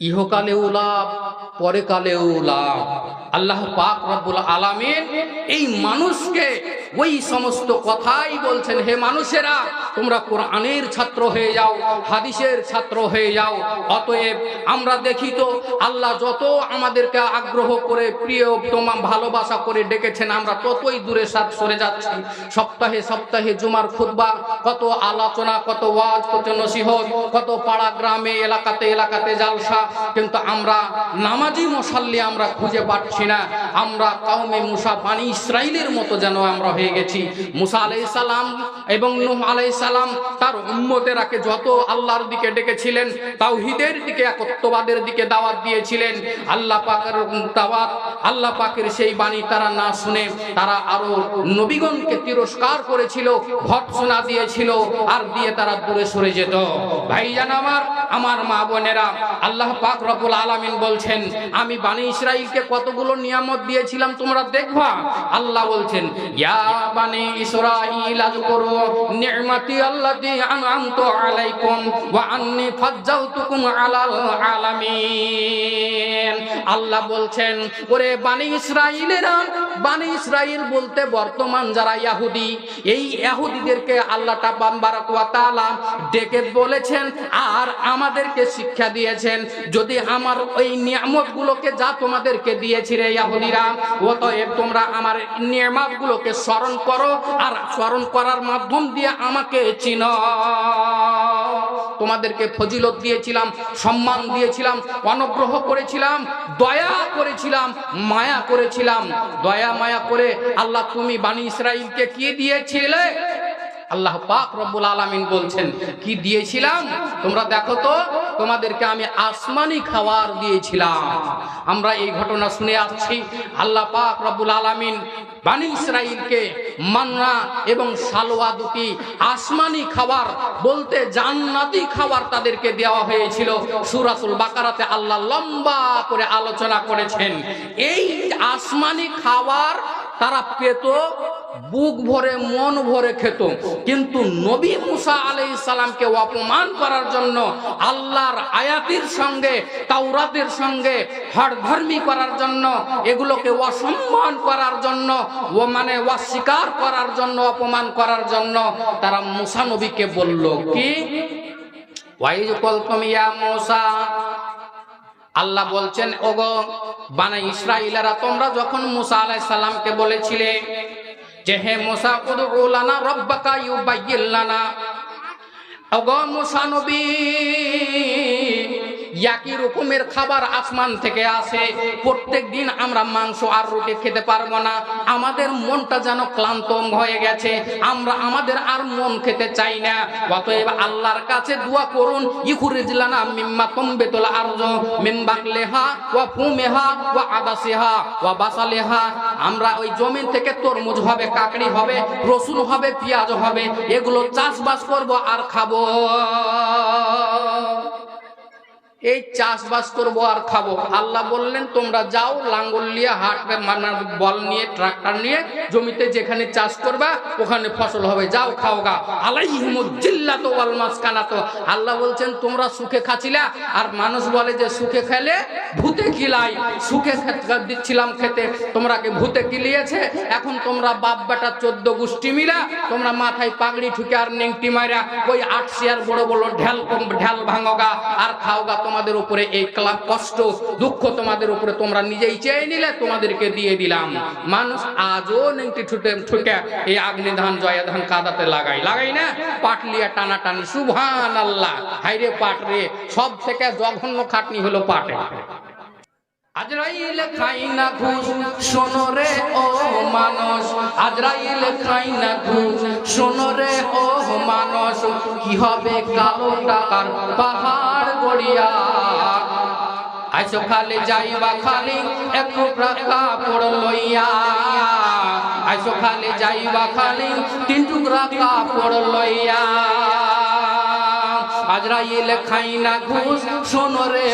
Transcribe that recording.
ইহকালেও লাভ পরেকালেও লাভ। আল্লাহ পাক রব্বুল আলামিন এই মানুষকে ওই সমস্ত কথাই বলছেন, হে মানুষেরা, তোমরা কোরআনের ছাত্র হয়ে যাও, হাদিসের ছাত্র হয়ে যাও। অতএব আমরা দেখি তো, আল্লাহ যত আমাদেরকে আগ্রহ করে, প্রিয় তোমার ভালোবাসা করে ডেকেছেন, আমরা ততই দূরে সাথ সরে যাচ্ছি। সপ্তাহে সপ্তাহে জুমার খুতবা, কত আলোচনা, কত ওয়াজ, কত নসিহত, কত পাড়া গ্রামে, এলাকাতে এলাকাতে জালসা। কিন্তু আমরা নামাজি মশাল্লি আমরা খুঁজে পাচ্ছি না। আমরা কাউমে মুসা, বানি ইসরাইলের মতো যেন আমরা হয়ে গেছি। মুসা আলাই সালাম এবং নুহ আলাই সালাম তার উম্মতেরাকে যত আল্লাহর দিকে ডেকেছিলেন, তাওহিদের দিকে, একত্ববাদের দিকে দাওয়াত দিয়েছিলেন। আল্লাহ পাকের দাওয়াত, আল্লাহ পাকের সেই বাণী তারা না শুনে, তারা আরও নবীগণকে তিরস্কার করেছিল ভৎসনা দিয়েছিল আর দিয়ে তারা দূরে সরে যেত। ভাই ভাইজান আমার আমার মা বোনেরা, আল্লাহ পাক রব্বুল আলামিন বলছেন, আমি বাণী ইসরাইলকে কতগুলো নিয়ামত দিয়েছিলাম তোমরা দেখবা? আল্লাহ বলছেন, ইয়া বানি ইসরাইল আযকুরু নি'মাতি আল্লাতী আনআমতু আলাইকুম ওয়া আন্নী ফাজ্জালতুকুম আলাল আলামিন। আল্লাহ বলছেন, ওরে বানি ইসরাইলেরা বানি ইসরাইল বলতে বর্তমান যারা ইহুদি এই ইহুদিদেরকে আল্লাহ তাবারক ওয়া তাআলা ডেকে বলেছেন আর আমাদেরকে শিক্ষা দিয়েছেন, যদি আমার ওই নিয়ামতগুলোকে যা তোমাদেরকে দিয়েছি রে ইহুদিরা অতএব তোমরা আমার নিয়ামতগুলোকে স্মরণ করো আর স্মরণ করার মাধ্যম দিয়ে আমাকে চিনো। তোমাদেরকে ফজিলত দিয়েছিলাম, সম্মান দিয়েছিলাম, অনুগ্রহ করেছিলাম, দয়া করেছিলাম, মায়া করেছিলাম। দয়া মায়া করে আল্লাহ তুমি বানি ইসরাইলকে কি দিয়েছিলে? আল্লাহ পাক রব্বুল আলামিন বলছেন, কি দিয়েছিলাম? তোমরা দেখো তো, তোমাদেরকে আমি আসমানি খাবার দিয়েছিলাম। আমরা এই ঘটনা শুনে আসছি, আল্লাহ পাক রব্বুল আলামিন বানি ইসরাইলকে মান্না এবং সালোয়া দুটি আসমানি খাবার বলতে জান্নাতি খাবার তাদেরকে দেওয়া হয়েছিল। সুরাতুল বাকারাতে আল্লাহ লম্বা করে আলোচনা করেছেন। এই আসমানি খাবার তারা পেত বুক ভরে, মন ভরে খেত। কিন্তু নবী মুসা আলাই সালামকে অপমান করার জন্য আল্লাহর আয়াতির সঙ্গে, তাওরাতের সঙ্গে হরধর্মী করার জন্য, এগুলোকে অসম্মান করার জন্য, ও মানে অস্বীকার করার জন্য, অপমান করার জন্য তারা মুসা নবীকে বলল, কি? ওয়াইজ আল্লাহ বলছেন, ওগো, বানা ইসরাইলেরা তোমরা যখন মুসা আলাইহিস সালামকে বলেছিলে যে হে মোসা উদউ লানা রব্বাকা ইউবাইয়িন লানা। ওগো মুসা নবী একই রকমের খাবার আসমান থেকে আসে। প্রত্যেক দিন আমরা মাংস আর রুটি খেতে পারব না। আমাদের মনটা যেন ক্লান্ত হয়ে গেছে। আমরা আমাদের আর মন খেতে চাই না। অতএব আল্লাহর কাছে দোয়া করুন, ইখুরিজলানা মিম্মা তম্বেতুল আরজ মিন বাকলেহা ওয়া ফুমেহা ওয়া আদাসিহা ওয়া বাসালেহা। আমরা ওই জমিন থেকে তরমুজ হবে, কাকড়ি হবে, রসুন হবে, পেঁয়াজ হবে, এগুলো চাষবাস করব আর খাব। এই চাষবাস করব আর খাব। আল্লাহ বললেন, তোমরা যাও, লাঙ্গল নিয়ে হাট মানে বল নিয়ে, ট্রাক্টর নিয়ে, জমিতে যেখানে চাষ করবা, ওখানে ফসল হবে। যাও, খাও গা। আলাইহিমুজ্জিল্লাত ওয়াল মাসকানাত। আল্লাহ বলছেন, তোমরা সুখে খাচ্ছিলা? আর মানুষ বলে যে, সুখে খেলে ভূতে কিলাই সুখে দিচ্ছিলাম খেতে। তোমরা কি ভূতে কিলিয়েছে এখন তোমরা বাপ বেটা চোদ্দ গোষ্ঠী মিলা, তোমরা মাথায় পাগড়ি ঠুকে আর নেংটি মারা ওই আট শেয়ার বড় বড় ঢেল ঢেল ভাঙগা আর খাওগা তোমাদের উপরে এই ক্লাব কষ্ট, দুঃখ তোমাদের উপরে তোমরা নিজেই চেয়ে নিলে, তোমাদেরকে দিয়ে দিলাম। মানুষ আজও নেংটি ঠুটে ঠুকে এই আগ্নি ধান জয়া ধান কাদাতে লাগাই লাগাই না? পাটলিয়া টানা টানি সুভান আল্লাহ হাইরে পাট রে, সব থেকে জঘন্য খাটনি হলো পাটে। আজরাইল খাই না ঘুষ, শোনো ও মানুষ। আজরাইল খাই না ঘুষ, শোনো ও মানুষ। কি হবে কালো টাকার পাহাড়? গড়িয়া আইসো খালি যাইবা খালি একটু কাপড় লইয়া। আইসো খালি যাইবা খালি তিন টুকরা কাপড় লইয়া। আজরাইল খাই না ঘুষ সোনরে